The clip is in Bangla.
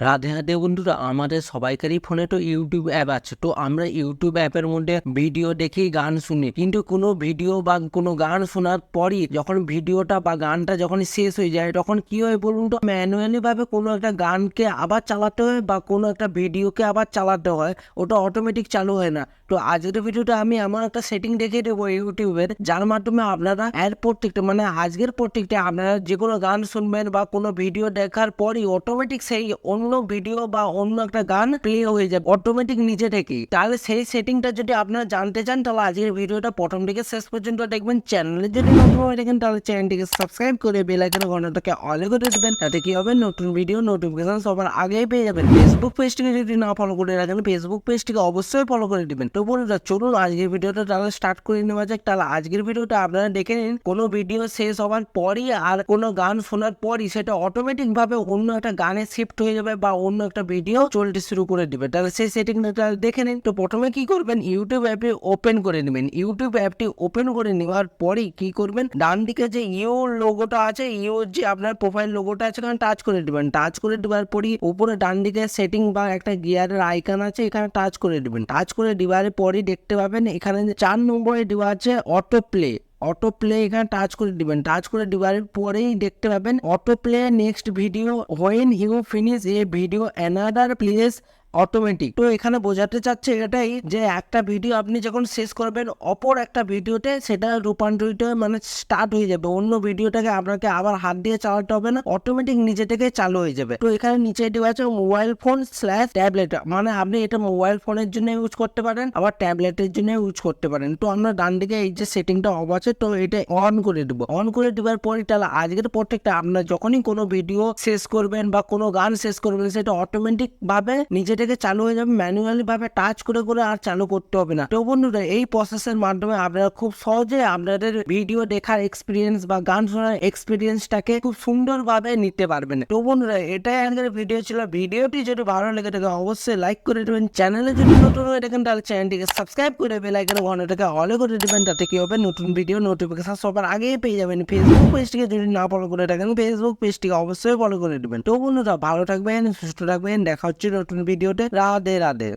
রাধে রাধে বন্ধুরা, আমাদের সবাইকারই ফোনে তো ইউটিউব অ্যাপ আছে। তো আমরা ইউটিউব অ্যাপের মধ্যে ভিডিও দেখেই গান শুনি। কিন্তু কোনো ভিডিও বা কোনো গান শোনার পরই যখন ভিডিওটা বা গানটা যখন শেষ হয়ে যায়, তখন কি হয় বলুন তো ম্যানুয়ালি ভাবে কোনো একটা গানকে আবার চালাতে হয় বা কোনো একটা ভিডিওকে আবার চালাতে হয়, ওটা অটোমেটিক চালু হয় না। তো আজকের ভিডিওটা আমি এমন একটা সেটিং দেখিয়ে দেবো ইউটিউবের যার মাধ্যমে আপনারা এর প্রত্যেকটা মানে আজকের প্রত্যেকটা আপনারা যে কোনো গান শুনবেন বা কোনো ভিডিও দেখার পরই অটোমেটিক সেই অন্য ভিডিও বা অন্য একটা গান প্লে হয়ে যাবে অটোমেটিক নিজে থেকেই। তাহলে সেই সেটিংটা যদি আপনারা জানতে চান, তাহলে আজকের ভিডিওটা প্রথম থেকে শেষ পর্যন্ত দেখবেন। চ্যানেলে যদি নতুন হয়ে থাকেন, তাহলে চ্যানেলটিকে সাবস্ক্রাইব করে বেল আইকনের ঘন্টাটাকে অল করে দেবেন। তাতে কি হবে? নতুন ভিডিও নোটিফিকেশন সবার আগেই পেয়ে যাবেন। ফেসবুক পেজটিকে যদি না ফলো করে রাখেন ফেসবুক পেজটিকে অবশ্যই ফলো করে দিবেন। তো বন্ধুরা, চলুন আজকের ভিডিওটা তাহলে স্টার্ট করে নেওয়া যাক। তাহলে আজকের ভিডিওটা আপনারা দেখে নিন। কোনো ভিডিও শেষ হওয়ার পরই আর কোনো গান শোনার পরই সেটা অটোমেটিক ভাবে অন্য একটা গানে শিফট হয়ে যাবে বা অন্য একটা ভিডিও চলতে শুরু করে দিবে। তাহলে সেই সেটিংটা দেখে নিন। তো প্রথমে কি করবেন? ইউটিউব অ্যাপে ওপেন করে নেবেন। ইউটিউব অ্যাপটি ওপেন করে নেওয়ার পরেই কি করবেন? ডান দিকে যে ইউ লোগোটা আছে ইউ যে আপনার প্রোফাইল লোগোটা আছে এখানে টাচ করে দিবেন। টাচ করে দেওয়ার পরই উপরে ডান দিকে সেটিং বা একটা গিয়ারের আইকন আছে, এখানে টাচ করে দিবেন। টাচ করে দেওয়ার পরই দেখতে পাবেন এখানে চার নম্বরে দেওয়া আছে অটো প্লে অটো প্লে এখানে টাচ করে দিবেন। টাচ করে দেওয়ার পরেই দেখতে পাবেন auto play next video when you finish a video another place automatic তো এখানে বোঝাতে চাচ্ছে এটাই যে একটা ভিডিও আপনি যখন শেষ করবেন, অপর একটা ভিডিওতে সেটা রূপান্তরিত মানে স্টার্ট হয়ে যাবে। অন্য ভিডিওটাকে আপনাকে আবার হাত দিয়ে চালাতে হবে না অটোমেটিক নিজে থেকে চালু হয়ে যাবে। তো এখানে নিচে দেওয়া আছে মোবাইল ফোন স্ল্যাশ ট্যাবলেট মানে আপনি এটা মোবাইল ফোনের জন্য ইউজ করতে পারেন, আবার ট্যাবলেটের জন্য ইউজ করতে পারেন। তো আমরা ডান দিকে এই যে সেটিংটা অফ আছে, তো এটা অন করে দেবো। অন করে দেওয়ার পরে তাহলে আজকের প্রত্যেকটা আপনার যখনই কোনো ভিডিও শেষ করবেন বা কোনো গান শেষ করবেন, সেটা অটোমেটিক ভাবে নিজে চালু হয়ে যাবে ম্যানুয়ালি ভাবে টাচ করে করে আর চালু করতে হবে না। তো বন্ধুরা, এই প্রসেসের মাধ্যমে আপনারা খুব সহজে আপনাদের ভিডিও দেখার এক্সপিরিয়েন্স বা গান শোনার এক্সপিরিয়েন্সটাকে খুব সুন্দরভাবে নিতে পারবেন। তো বন্ধুরা, এটাই আজকের ভিডিও ছিল। ভিডিওটি যদি ভালো লেগে থাকে, অবশ্যই লাইক করে দেবেন। চ্যানেলে যদি নতুন হয়ে থাকেন, তাহলে চ্যানেলটিকে সাবস্ক্রাইব করে বেল আইকনে ঘন্টাটাকে অলে করে দেবেন, তাতে কি হবে? নতুন ভিডিও নোটিফিকেশন সবার আগেই পেয়ে যাবেন। ফেসবুক পেজটিকে যদি না ফলো করে থাকেন ফেসবুক পেজটিকে অবশ্যই ফলো করে দেবেন। তো বন্ধুরা, ভালো থাকবেন, সুস্থ থাকবেন। দেখা হচ্ছে নতুন ভিডিওতে। রাধে রাধে।